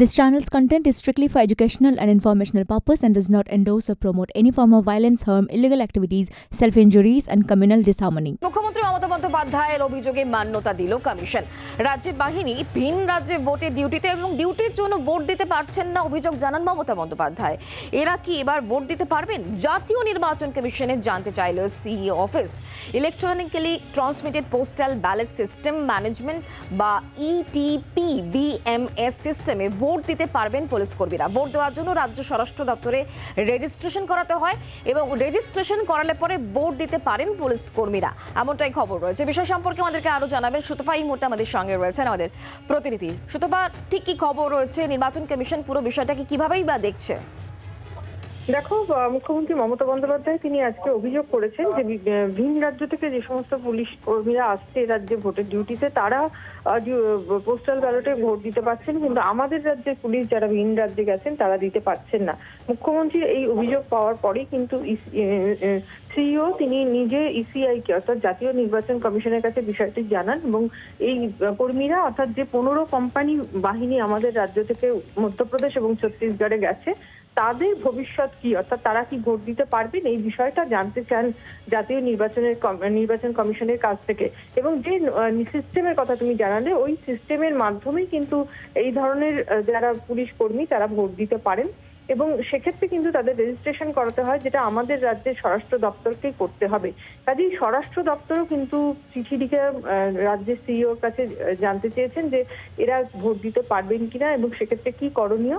This channel's content is strictly for educational and informational purpose and does not endorse or promote any form of violence, harm, illegal activities, self-injuries and communal disharmony. মুখ্যমন্ত্রী মমতা বন্দ্যোপাধ্যায়ের অভিযোগে মান্যতা দিল commission. রাজ্যের বাহিনী ভিন রাজ্যে ভোটের ডিউটিতে এবং ডিউটির জন্য ভোট দিতে পারছেন না অভিযোগ জানান মমতা বন্দ্যোপাধ্যায়। এরা কি এবার ভোট দিতে পারবেন? জাতীয় নির্বাচন কমিশনে জানতে চাইল CEO office. Electronically transmitted postal ballot system management বা ইটিপি বিএমএস সিস্টেমে ভোট দিতে পারবেন পুলিশ কর্মীরা। ভোট দেওয়ার জন্য রাজ্য স্বরাষ্ট্র দপ্তরে রেজিস্ট্রেশন করাতে হয় এবং রেজিস্ট্রেশন করালে পরে ভোট দিতে পারেন পুলিশ কর্মীরা। এমনটাই খবর রয়েছে। বিষয় সম্পর্কে আমাদেরকে আরও জানাবেন সুতপা এই মুহূর্তে আমাদের সঙ্গে রয়েছেন আমাদের প্রতিনিধি। সুতপা, ঠিক কি খবর রয়েছে? নির্বাচন কমিশন পুরো বিষয়টাকে কিভাবেই বা দেখছে? দেখো মুখ্যমন্ত্রী মমতা বন্দ্যোপাধ্যায় তিনি আজকে অভিযোগ করেছেন যে ভিন রাজ্য থেকে যে সমস্ত পুলিশ কর্মীরা আসছে রাজ্যে ভোটের ডিউটিতে তারা পোস্টাল ব্যালটে ভোট দিতে পারছেন কিন্তু আমাদের রাজ্যের পুলিশ যারা ভিন রাজ্যে গেছেন তারা দিতে পারছেন না। মুখ্যমন্ত্রীর এই অভিযোগ পাওয়ার পরেই কিন্তু সিইও তিনি নিজে ইসিআই কে অর্থাৎ জাতীয় নির্বাচন কমিশনের কাছে বিষয়টি জানান এবং এই কর্মীরা অর্থাৎ যে পনেরো কোম্পানি বাহিনী আমাদের রাজ্য থেকে মধ্যপ্রদেশ এবং ছত্তিশগড়ে গেছে তাদের ভবিষ্যৎ কি? অর্থাৎ তারা কি ভোট দিতে পারবেন? এই বিষয়টা জানতে চান জাতীয় নির্বাচনের নির্বাচন কমিশনের কাছ থেকে। এবং যে সিস্টেমের কথা তুমি জানালে, ওই সিস্টেমের মাধ্যমেই কিন্তু এই ধরনের যারা পুলিশ কর্মী, তারা ভোট দিতে পারেন। এবং সেক্ষেত্রে কিন্তু তাদের রেজিস্ট্রেশন করাতে হয়, যেটা আমাদের রাজ্যের স্বরাষ্ট্র দপ্তরকেই করতে হবে। কাজেই স্বরাষ্ট্র দপ্তরও কিন্তু চিঠি লিখে রাজ্যের সিইওর কাছে জানতে চেয়েছেন যে এরা ভোট দিতে পারবেন কিনা এবং সেক্ষেত্রে কি করণীয়।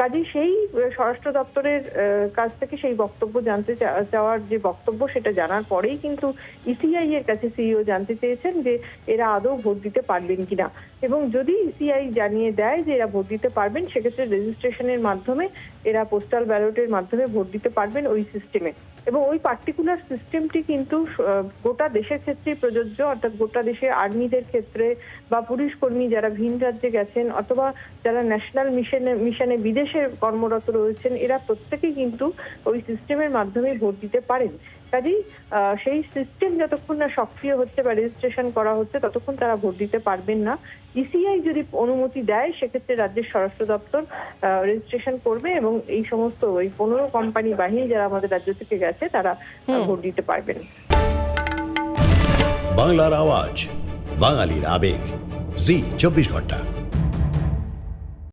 কাজেই সেই স্বরাষ্ট্র দপ্তরের কাছ থেকে সেই বক্তব্য জানতে চাওয়ার যে বক্তব্য সেটা জানার পরেই কিন্তু ইসিআই এর কাছে সিইও জানতে চেয়েছেন যে এরা আদৌ ভোট দিতে পারবেন কিনা। এবং যদি ইসিআই জানিয়ে দেয় যে এরা ভোট দিতে পারবেন, সেক্ষেত্রে রেজিস্ট্রেশনের মাধ্যমে এরা পোস্টাল ব্যালটের মাধ্যমে ভোট দিতে পারবেন ওই সিস্টেমে এবং ওই পার্টিকুলার সিস্টেমটি কিন্তু গোটা দেশের ক্ষেত্রেই প্রযোজ্য, অর্থাৎ গোটা দেশে আর্মিদের ক্ষেত্রে বা পুলিশ কর্মী যারা ভিন রাজ্যে গেছেন অথবা যারা ন্যাশনাল মিশনে মিশনে বিদেশে কর্মরত রয়েছেন, এরা প্রত্যেকেই কিন্তু ওই সিস্টেমের মাধ্যমে ভোট দিতে পারেন। কাজেই সেই সিস্টেম যতক্ষণ না সক্রিয় হচ্ছে বা রেজিস্ট্রেশন করা হচ্ছে, ততক্ষণ তারা ভোট দিতে পারবেন না। ইসিআই যদি অনুমতি দেয়, সেক্ষেত্রে রাজ্যের স্বরাষ্ট্র দপ্তর রেজিস্ট্রেশন করবে এবং এই সমস্ত ওই পনেরো কোম্পানি বাহিনী যারা আমাদের রাজ্য থেকে গেছে তারা ভোট দিতে পারবেন। বাংলার আওয়াজ বাঙালির আবেগ। জি চব্বিশ ঘণ্টা।